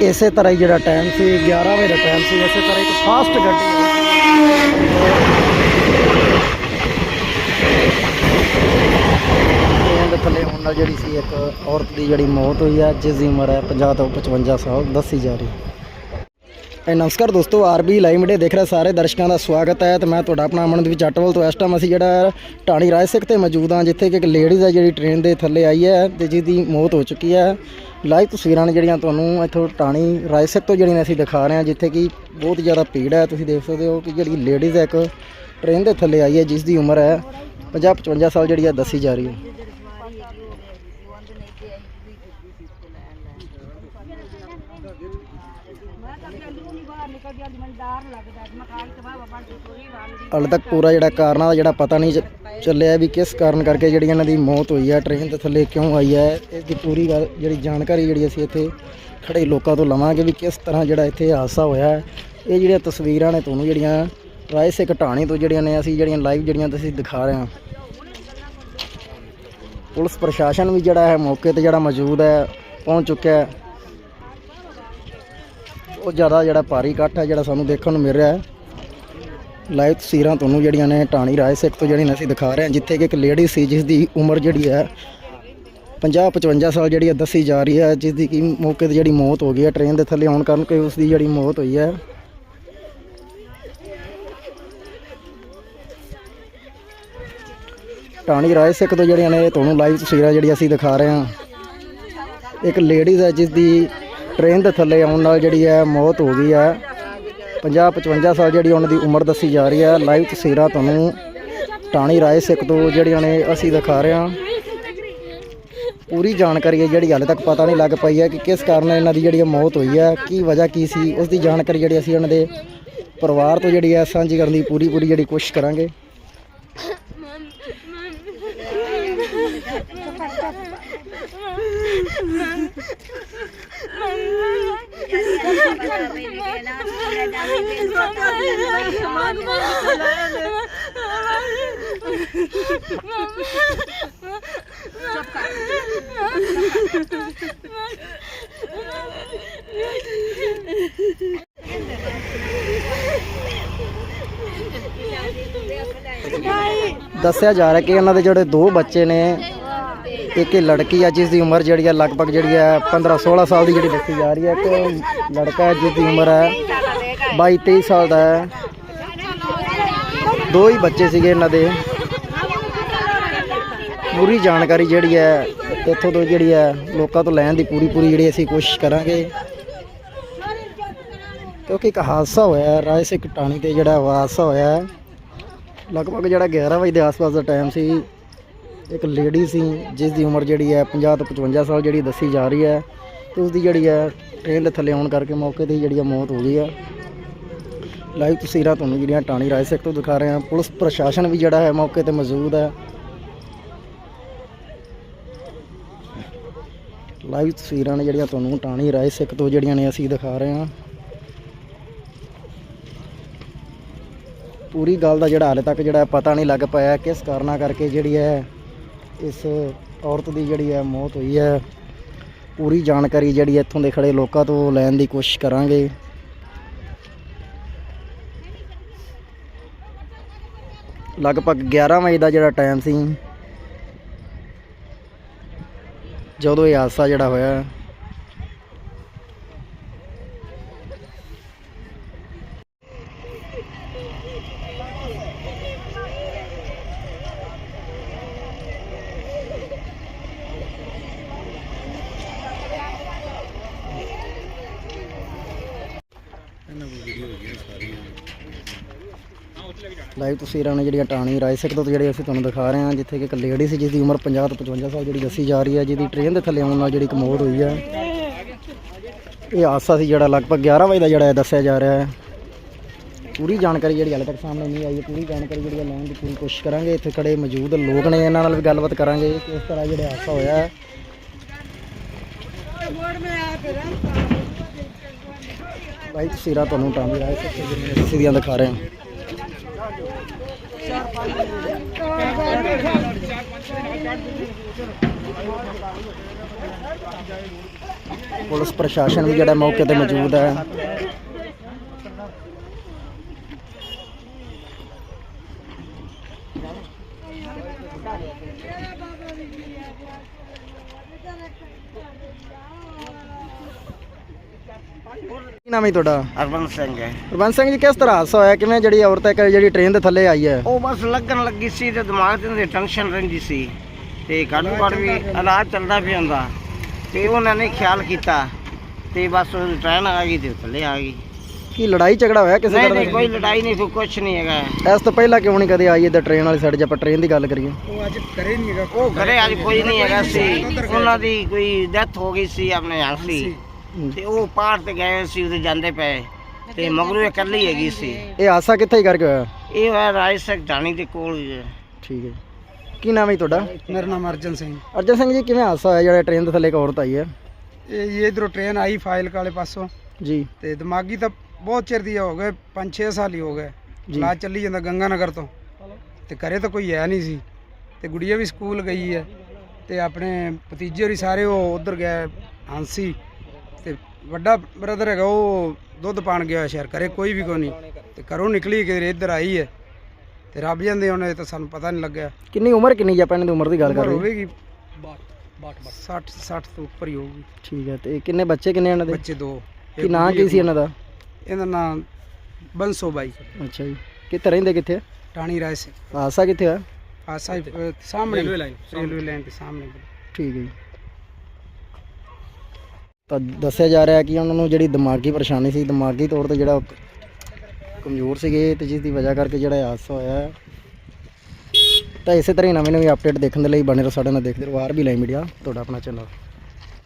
ਇਸੇ ਤਰ੍ਹਾਂ ਹੀ ਜਿਹੜਾ ਟਾਈਮ ਸੀ 11 ਵਜੇ ਦਾ ਟਾਈਮ ਸੀ ਇਸੇ ਤਰ੍ਹਾਂ ਇੱਕ ਫਾਸਟ ਗੱਡੀ ਆਈ। ਟ੍ਰੇਨ ਦੇ ਥੱਲੇ ਹੋਣ ਨਾਲ ਜਿਹੜੀ ਸੀ ਇੱਕ ਔਰਤ ਦੀ ਜਿਹੜੀ ਮੌਤ ਹੋਈ ਹੈ ਜਿਸ ਦੀ ਉਮਰ ਹੈ 50 ਤੋਂ 55 ਸਾਲ ਦੱਸੀ ਜਾ ਰਹੀ ਹੈ ਨਮਸਕਾਰ ਦੋਸਤੋ ਆਰਬੀ ਲਾਈਵ ਮੀਡੀਆ ਦੇਖ ਰਹੇ ਸਾਰੇ ਦਰਸ਼ਕਾਂ ਦਾ ਸਵਾਗਤ ਹੈ ਤੇ ਮੈਂ ਤੁਹਾਡਾ ਆਪਣਾ ਅਮਨਦੀਪ ਜੱਟਵਲ ਤੋਂ ਇਸ ਟਾਈਮ ਅਸੀਂ ਜਿਹੜਾ ਢਾਣੀ ਰਾਜ ਸਿੱਖ ਤੇ ਮੌਜੂਦ ਹਾਂ ਜਿੱਥੇ ਕਿ ਇੱਕ ਲੇਡੀਜ਼ ਹੈ ਜਿਹੜੀ ਟ੍ਰੇਨ ਦੇ ਥੱਲੇ ਆਈ ਹੈ ਤੇ ਜਿਹਦੀ ਮੌਤ ਹੋ ਚੁੱਕੀ ਹੈ ਲਾਈਵ ਤਸਵੀਰਾਂ ਨੇ ਜਿਹੜੀਆਂ ਤੁਹਾਨੂੰ ਇੱਥੋਂ ਢਾਣੀ ਰਾਜ ਸਿੱਖ ਤੋਂ ਜਿਹੜੀਆਂ ਅਸੀਂ ਦਿਖਾ ਰਹੇ ਹਾਂ ਜਿੱਥੇ ਕਿ ਬਹੁਤ ਜ਼ਿਆਦਾ ਭੀੜ ਹੈ। ਤੁਸੀਂ ਦੇਖ ਸਕਦੇ ਹੋ ਕਿ ਜਿਹੜੀ ਲੇਡੀਜ਼ ਹੈ ਇੱਕ ਟ੍ਰੇਨ ਦੇ ਥੱਲੇ ਆਈ ਹੈ ਜਿਸ ਦੀ ਉਮਰ ਹੈ 50 55 ਸਾਲ ਜਿਹੜੀ ਹੈ ਦੱਸੀ ਜਾ ਰਹੀ ਹੈ। ਹਾਲੇ ਤੱਕ ਪੂਰਾ ਜਿਹੜਾ ਕਾਰਨਾਂ ਦਾ ਜਿਹੜਾ ਪਤਾ ਨਹੀਂ ਚੱਲਿਆ ਵੀ ਕਿਸ ਕਾਰਨ ਕਰਕੇ ਜਿਹੜੀ ਇਹਨਾਂ ਦੀ ਮੌਤ ਹੋਈ ਹੈ ਟ੍ਰੇਨ ਦੇ ਥੱਲੇ ਕਿਉਂ ਆਈ ਹੈ ਇਸ ਦੀ ਪੂਰੀ ਗੱਲ, ਜਿਹੜੀ ਜਾਣਕਾਰੀ ਜਿਹੜੀ ਅਸੀਂ ਇੱਥੇ ਖੜੇ ਲੋਕਾਂ ਤੋਂ ਲਵਾਂਗੇ ਵੀ ਕਿਸ ਤਰ੍ਹਾਂ ਜਿਹੜਾ ਇੱਥੇ ਹਾਦਸਾ ਹੋਇਆ। ਹੈ ਇਹ ਜਿਹੜੀਆਂ ਤਸਵੀਰਾਂ ਨੇ ਤੁਹਾਨੂੰ ਜਿਹੜੀਆਂ ਰਾਏ ਸਿੱਖ ਢਾਣੀ ਤੋਂ ਜਿਹੜੀਆਂ ਨੇ ਅਸੀਂ ਜਿਹੜੀਆਂ ਲਾਈਵ ਜਿਹੜੀਆਂ ਤੁਸੀਂ ਦਿਖਾ ਰਹੇ ਹਾਂ। ਪੁਲਿਸ ਪ੍ਰਸ਼ਾਸਨ ਵੀ ਜਿਹੜਾ ਹੈ ਮੌਕੇ ਤੇ ਜਿਹੜਾ ਮੌਜੂਦ ਹੈ, ਪਹੁੰਚ ਚੁੱਕਿਆ ਹੈ। ਉਹ ਜ਼ਿਆਦਾ ਜਿਹੜਾ ਭਾਰੀ ਇਕੱਠ ਹੈ ਜਿਹੜਾ ਸਾਨੂੰ ਦੇਖਣ ਨੂੰ ਮਿਲ ਰਿਹਾ ਹੈ। ਲਾਈਵ ਤਸਵੀਰਾਂ ਤੁਹਾਨੂੰ ਜਿਹੜੀਆਂ ਨੇ ਟਾਣੀ ਰਾਏ ਸਿੱਖ ਤੋਂ ਜਿਹੜੀਆਂ ਨੇ ਅਸੀਂ ਦਿਖਾ ਰਹੇ ਹਾਂ, ਜਿੱਥੇ ਕਿ ਇੱਕ ਲੇਡੀ ਸੀ ਜਿਸ ਦੀ ਉਮਰ ਜਿਹੜੀ ਹੈ 50 55 ਸਾਲ ਜਿਹੜੀ ਹੈ ਦੱਸੀ ਜਾ ਰਹੀ ਹੈ, ਜਿਸ ਦੀ ਕਿ ਮੌਕੇ ਤੇ ਜਿਹੜੀ ਮੌਤ ਹੋ ਗਈ ਹੈ, ਟ੍ਰੇਨ ਦੇ ਥੱਲੇ ਆਉਣ ਕਾਰਨ ਕਿ ਉਸ ਦੀ ਜਿਹੜੀ ਮੌਤ ਹੋਈ ਹੈ। ਟਾਣੀ ਰਾਏ ਸਿੱਖ ਤੋਂ ਜਿਹੜੀਆਂ ਨੇ ਤੁਹਾਨੂੰ ਲਾਈਵ ਤਸਵੀਰਾਂ ਜਿਹੜੀਆਂ ਅਸੀਂ ਦਿਖਾ ਰਹੇ ਹਾਂ। ਇੱਕ ਲੇਡੀਜ਼ ਹੈ ਜਿਸ ਦੀ ਟ੍ਰੇਨ ਦੇ ਥੱਲੇ ਆਉਣ ਨਾਲ ਜਿਹੜੀ ਹੈ ਮੌਤ ਹੋ ਗਈ ਹੈ। 50 55 ਸਾਲ ਜਿਹੜੀ ਉਹਨਾਂ ਦੀ ਉਮਰ ਦੱਸੀ ਜਾ ਰਹੀ ਹੈ। ਲਾਈਵ ਤਸਵੀਰਾਂ ਤੁਹਾਨੂੰ ਟਾਣੀ ਰਾਏ ਸਿੱਖ ਤੋਂ ਜਿਹੜੀਆਂ ਨੇ ਅਸੀਂ ਦਿਖਾ ਰਹੇ ਹਾਂ। ਪੂਰੀ ਜਾਣਕਾਰੀ ਹੈ ਜਿਹੜੀ ਹਾਲੇ ਤੱਕ ਪਤਾ ਨਹੀਂ ਲੱਗ ਪਈ ਹੈ ਕਿ ਕਿਸ ਕਾਰਨ ਇਹਨਾਂ ਦੀ ਜਿਹੜੀ ਮੌਤ ਹੋਈ ਹੈ, ਕੀ ਵਜ੍ਹਾ ਕੀ ਸੀ, ਉਸ ਦੀ ਜਾਣਕਾਰੀ ਜਿਹੜੀ ਅਸੀਂ ਉਹਨਾਂ ਦੇ ਪਰਿਵਾਰ ਤੋਂ ਜਿਹੜੀ ਹੈ ਸਾਂਝੀ ਕਰਨ ਦੀ ਪੂਰੀ ਪੂਰੀ ਜਿਹੜੀ ਕੋਸ਼ਿਸ਼ ਕਰਾਂਗੇ। ਦੱਸਿਆ ਜਾ ਰਿਹਾ ਕਿ ਉਹਨਾਂ ਦੇ ਜਿਹੜੇ ਦੋ ਬੱਚੇ ਨੇ ਇੱਕ ਇਹ ਲੜਕੀ ਆ ਜਿਸ ਦੀ ਉਮਰ ਜਿਹੜੀ ਆ ਲਗਭਗ ਜਿਹੜੀ ਹੈ 15 16 ਸਾਲ ਦੀ ਜਿਹੜੀ ਦੱਸੀ ਜਾ ਰਹੀ ਹੈ ਇੱਕ ਲੜਕਾ ਹੈ ਜਿਸ ਦੀ ਉਮਰ ਹੈ 22 23 ਸਾਲ ਦਾ ਹੈ। ਦੋ ਹੀ ਬੱਚੇ ਸੀਗੇ ਇਹਨਾਂ ਦੇ। ਪੂਰੀ ਜਾਣਕਾਰੀ ਜਿਹੜੀ ਹੈ ਇੱਥੋਂ ਤੋਂ ਜਿਹੜੀ ਹੈ ਲੋਕਾਂ ਤੋਂ ਲੈਣ ਦੀ ਪੂਰੀ ਪੂਰੀ ਜਿਹੜੀ ਅਸੀਂ ਕੋਸ਼ਿਸ਼ ਕਰਾਂਗੇ। ਕਿਉਂਕਿ ਇੱਕ ਹਾਦਸਾ ਹੋਇਆ ਰਾਏ ਸਿੱਖ ਟਾਣੀ ਤੇ ਜਿਹੜਾ ਹਾਦਸਾ ਹੋਇਆ ਲਗਭਗ ਜਿਹੜਾ 11 ਵਜੇ ਦੇ ਆਸ-ਪਾਸ ਦਾ ਟਾਈਮ ਸੀ। ਇੱਕ ਲੇਡੀ ਸੀ, ਜਿਸ ਦੀ ਉਮਰ ਜਿਹੜੀ ਹੈ 50 ਤੋਂ 55 ਸਾਲ ਜਿਹੜੀ ਦੱਸੀ ਜਾ ਰਹੀ ਹੈ ਤੇ ਉਸ ਦੀ ਜਿਹੜੀ ਹੈ ਟ੍ਰੇਨ ਦੇ ਥੱਲੇ ਆਉਣ ਕਰਕੇ ਮੌਕੇ ਤੇ ਹੀ ਜਿਹੜੀ ਹੈ ਮੌਤ ਹੋ ਗਈ ਹੈ। ਲਾਈਵ ਤਸਵੀਰਾਂ ਤੁਹਾਨੂੰ ਜਿਹੜੀਆਂ ਟਾਣੀ ਰਾਏ ਸਿੱਖ ਤੋਂ ਦਿਖਾ ਰਹੇ ਹਾਂ। ਪੁਲਿਸ ਪ੍ਰਸ਼ਾਸਨ ਵੀ ਜਿਹੜਾ ਹੈ ਮੌਕੇ ਤੇ ਮੌਜੂਦ ਹੈ। ਲਾਈਵ ਤਸਵੀਰਾਂ ਨੇ ਜਿਹੜੀਆਂ ਤੁਹਾਨੂੰ ਟਾਣੀ ਰਾਏ ਸਿੱਖ ਤੋਂ ਜਿਹੜੀਆਂ ਨੇ ਅਸੀਂ ਦਿਖਾ ਰਹੇ ਹਾਂ। ਪੂਰੀ ਗੱਲ ਦਾ ਜਿਹੜਾ ਹਾਲੇ ਤੱਕ ਜਿਹੜਾ ਪਤਾ ਨਹੀਂ ਲੱਗ ਪਾਇਆ ਕਿਸ ਕਾਰਨਾਂ ਕਰਕੇ ਜਿਹੜੀ ਹੈ ਇਸ ਔਰਤ ਦੀ ਜਿਹੜੀ ਹੈ ਮੌਤ ਹੋਈ ਹੈ, ਪੂਰੀ ਜਾਣਕਾਰੀ ਜਿਹੜੀ ਇੱਥੋਂ ਦੇ ਖੜੇ ਲੋਕਾਂ ਤੋਂ ਲੈਣ ਦੀ ਕੋਸ਼ਿਸ਼ ਕਰਾਂਗੇ। ਲਗਭਗ 11 ਵਜੇ ਦਾ ਜਿਹੜਾ ਟਾਈਮ ਸੀ, ਜਦੋਂ ਇਹ ਹਾਦਸਾ ਜਿਹੜਾ ਹੋਇਆ ਲਾਈਵ ਤਸਵੀਰਾਂ ਨੇ ਜਿਹੜੀਆਂ ਟਾਣੀ ਰਾਏ ਸਿੱਖ ਤੋਂ ਜਿਹੜੇ ਅਸੀਂ ਤੁਹਾਨੂੰ ਦਿਖਾ ਰਹੇ ਹਾਂ, ਜਿੱਥੇ ਕਿ ਇੱਕ ਲੇਡੀ ਸੀ ਜਿਸ ਦੀ ਉਮਰ 50 ਤੋਂ 55 ਸਾਲ ਜਿਹੜੀ ਦੱਸੀ ਜਾ ਰਹੀ ਹੈ, ਜਿਹਦੀ ਟ੍ਰੇਨ ਦੇ ਥੱਲੇ ਆਉਣ ਨਾਲ ਜਿਹੜੀ ਇੱਕ ਮੌਤ ਹੋਈ ਹੈ। ਇਹ ਹਾਦਸਾ ਸੀ ਜਿਹੜਾ ਲਗਭਗ 11 ਵਜੇ ਦਾ ਜਿਹੜਾ ਹੈ ਦੱਸਿਆ ਜਾ ਰਿਹਾ ਹੈ। ਪੂਰੀ ਜਾਣਕਾਰੀ ਜਿਹੜੀ ਹਾਲੇ ਤੱਕ ਸਾਹਮਣੇ ਨਹੀਂ ਆਈ ਹੈ। ਪੂਰੀ ਜਾਣਕਾਰੀ ਜਿਹੜੀ ਹੈ ਲੈਣ ਦੀ ਪੂਰੀ ਕੋਸ਼ਿਸ਼ ਕਰਾਂਗੇ। ਇੱਥੇ ਖੜੇ ਮੌਜੂਦ ਲੋਕ ਨੇ, ਇਹਨਾਂ ਨਾਲ ਵੀ ਗੱਲਬਾਤ ਕਰਾਂਗੇ ਕਿ ਇਸ ਤਰ੍ਹਾਂ ਜਿਹੜਾ ਹਾਦਸਾ ਹੋਇਆ ਹੈ। ਲਾਈਵ ਤਸਵੀਰਾਂ ਤੁਹਾਨੂੰ ਟਾਣੀ ਰਾਏ ਦੀਆਂ ਦਿਖਾ ਰਹੇ ਹਾਂ। ਪੁਲਿਸ ਪ੍ਰਸ਼ਾਸਨ ਵੀ ਜਿਹੜਾ ਮੌਕੇ ਤੇ ਮੌਜੂਦ ਹੈ। ਕੀ ਨਾਮ ਹੈ ਤੁਹਾਡਾ? ਹਰਬੰਸ ਸਿੰਘ ਹੈ। ਹਰਬੰਸ ਸਿੰਘ ਜੀ ਕਿਸ ਤਰ੍ਹਾਂ ਹਾਦਸਾ ਹੋਇਆ? ਕਿਵੇਂ ਜਿਹੜੀ ਔਰਤ ਇੱਕ ਜਿਹੜੀ ਟ੍ਰੇਨ ਦੇ ਥੱਲੇ ਆਈ ਹੈ? ਉਹ ਬਸ ਲੱਗਣ ਲੱਗੀ ਸੀ ਤੇ ਦਿਮਾਗ ਤੇ ਟੈਨਸ਼ਨ ਰਹਿੰਦੀ ਸੀ। ਤੇ ਕਾਡੂ ਕਾਡ ਵੀ ਇਲਾਜ ਚੱਲਦਾ ਪਿਆ ਹੁੰਦਾ। ਤੇ ਉਹਨਾਂ ਨੇ ਖਿਆਲ ਕੀਤਾ ਤੇ ਬਸ ਉਹ ਟ੍ਰੇਨ ਆ ਗਈ ਤੇ ਥੱਲੇ ਆ ਗਈ। ਕੀ ਲੜਾਈ ਝਗੜਾ ਹੋਇਆ ਕਿਸੇ ਨਹੀਂ ਨਹੀਂ ਕੋਈ ਲੜਾਈ ਨਹੀਂ ਕੋਈ ਕੁਛ ਨਹੀਂ ਹੈਗਾ। ਦਾ ਇਸ ਤੋਂ ਪਹਿਲਾਂ ਕਿਉਂ ਨਹੀਂ ਕਦੇ ਆਈ ਇੱਧਰ ਟ੍ਰੇਨ ਵਾਲੀ ਸਾਈਡ ਜੇ ਆਪਾਂ ਟ੍ਰੇਨ ਦੀ ਗੱਲ ਕਰੀਏ? ਉਹ ਘਰੇ ਅੱਜ ਕੋਈ ਨਹੀਂ ਹੈਗਾ ਸੀ। ਉਹਨਾਂ ਦੀ ਕੋਈ ਡੈਥ ਹੋ ਗਈ ਸੀ ਆਪਣੇ ਹਾਸੀ ਹਮ। ਤੇ ਉਹ ਪਾਰ ਤੇ ਗਏ ਸੀ ਉਹਦੇ ਜਾਂਦੇ ਪਏ। ਤੇ ਮਗਰੋਂ ਇਹ ਇਕੱਲੀ ਹੈਗੀ ਸੀ। ਇਹ ਹਾਦਸਾ ਕਿੱਥੇ ਹੀ ਕਰਕੇ ਹੋਇਆ? ਇਹ ਹੋਇਆ ਰਾਜ ਸਿੰਘ ਢਾਣੀ ਦੇ ਕੋਲ ਹੀ ਹੈ। ਠੀਕ ਹੈ। ਕੀ ਨਾਮ ਹੈ ਜੀ ਤੁਹਾਡਾ? ਮੇਰਾ ਨਾਮ ਅਰਜਨ ਸਿੰਘ। ਅਰਜਨ ਸਿੰਘ ਜੀ ਕਿਵੇਂ ਹਾਦਸਾ ਹੋਇਆ ਜਿਹੜਾ ਟ੍ਰੇਨ ਦੇ ਥੱਲੇ ਇੱਕ ਔਰਤ ਆਈ ਹੈ? ਇਹ ਇਧਰੋਂ ਟ੍ਰੇਨ ਆਈ ਫਾਈਲ ਕਾਲੇ ਪਾਸੋਂ। ਜੀ। ਤੇ ਦਿਮਾਗੀ ਤਾਂ ਬਹੁਤ ਚਿਰ ਦੀ ਹੋ ਗਏ 5-6 ਸਾਲ ਹੀ ਹੋ ਗਏ। ਜੀ। ਇਲਾਜ ਚੱਲੀ ਜਾਂਦਾ ਗੰਗਾ ਨਗਰ ਤੋਂ ਤੇ ਘਰੇ ਤਾਂ ਕੋਈ ਹੈ ਨਹੀਂ ਸੀ। ਤੇ ਗੁੜੀਆ ਵੀ ਸਕੂਲ ਗਈ ਹੈ। ਤੇ ਆਪਣੇ ਭਤੀਜੇ ਹੋਰੀ ਸਾਰੇ ਉਹ ਉਧਰ ਗਏ ਹਾਂਸੀ। ਵੱਡਾ ਬ੍ਰਦਰ ਹੈਗਾ ਉਹ ਦੁੱਧ ਪਾਣ ਗਿਆ ਹੋਇਆ ਸ਼ਹਿਰ ਘਰੇ ਕੋਈ ਵੀ ਕੋਈ ਨਹੀਂ। ਤੇ ਘਰੋਂ ਨਿਕਲੀ ਕਿ ਇੱਧਰ ਆਈ ਹੈ। ਤੇ ਰੱਬ ਜਾਂਦੇ ਉਹਨੇ ਤਾਂ ਸਾਨੂੰ ਪਤਾ ਨਹੀਂ ਲੱਗਿਆ। ਕਿੰਨੀ ਉਮਰ ਕਿੰਨੀ ਆਪਾਂ ਇਹਨਾਂ ਦੀ ਉਮਰ ਦੀ ਗੱਲ ਕਰ ਉਮਰ ਰਹੇ। ਹੋਵੇਗੀ। 60 60 ਤੋਂ ਉੱਪਰ ਹੀ ਹੋਊਗੀ। ਠੀਕ ਹੈ ਤੇ ਕਿੰਨੇ ਬੱਚੇ ਕਿੰਨੇ ਇਹਨਾਂ ਦੇ? ਬੱਚੇ ਦੋ। ਕੀ ਨਾਂ ਕੀ ਸੀ ਇਹਨਾਂ ਦਾ? ਇਹਦਾ ਨਾਮ ਬੰਸੋ ਬਾਈ। ਅੱਛਾ ਜੀ। ਕਿੱਥੇ ਰਹਿੰਦੇ ਕਿੱਥੇ? ਟਾਣੀ ਰਾਏ ਸੇ। ਹਾਦਸਾ ਕਿੱਥੇ ਹੋਇਆ ਆਸਾ ਸਾਹਮਣੇ। ਰੇਲਵੇ ਲਾਈਨ ਰੇਲਵੇ ਲਾਈਨ ਦੇ ਸਾਹਮਣੇ। ਠੀਕ ਹੈ ਜੀ। ਤਾਂ ਦੱਸਿਆ ਜਾ ਰਿਹਾ ਕਿ ਉਹਨਾਂ ਨੂੰ ਜਿਹੜੀ ਦਿਮਾਗੀ ਪਰੇਸ਼ਾਨੀ ਸੀ, ਦਿਮਾਗੀ ਤੌਰ ਤੇ ਜਿਹੜਾ ਕਮਜ਼ੋਰ ਸੀਗੇ, ਤੇ ਜਿਸ ਦੀ ਵਜ੍ਹਾ ਕਰਕੇ ਜਿਹੜਾ ਇਹ ਹਾਦਸਾ ਹੋਇਆ ਤਾਂ ਇਸੇ ਤਰ੍ਹਾਂ ਹੀ ਨਵੇਂ ਨਵੀਂ ਅਪਡੇਟ ਦੇਖਣ ਦੇ ਲਈ ਬਣੇ ਰਹੋ ਸਾਡੇ ਨਾਲ, ਦੇਖਦੇ ਰਹੋ, ਆਰ ਵੀ ਲਾਈਵ ਮੀਡੀਆ, ਤੁਹਾਡਾ ਆਪਣਾ ਚੈਨਲ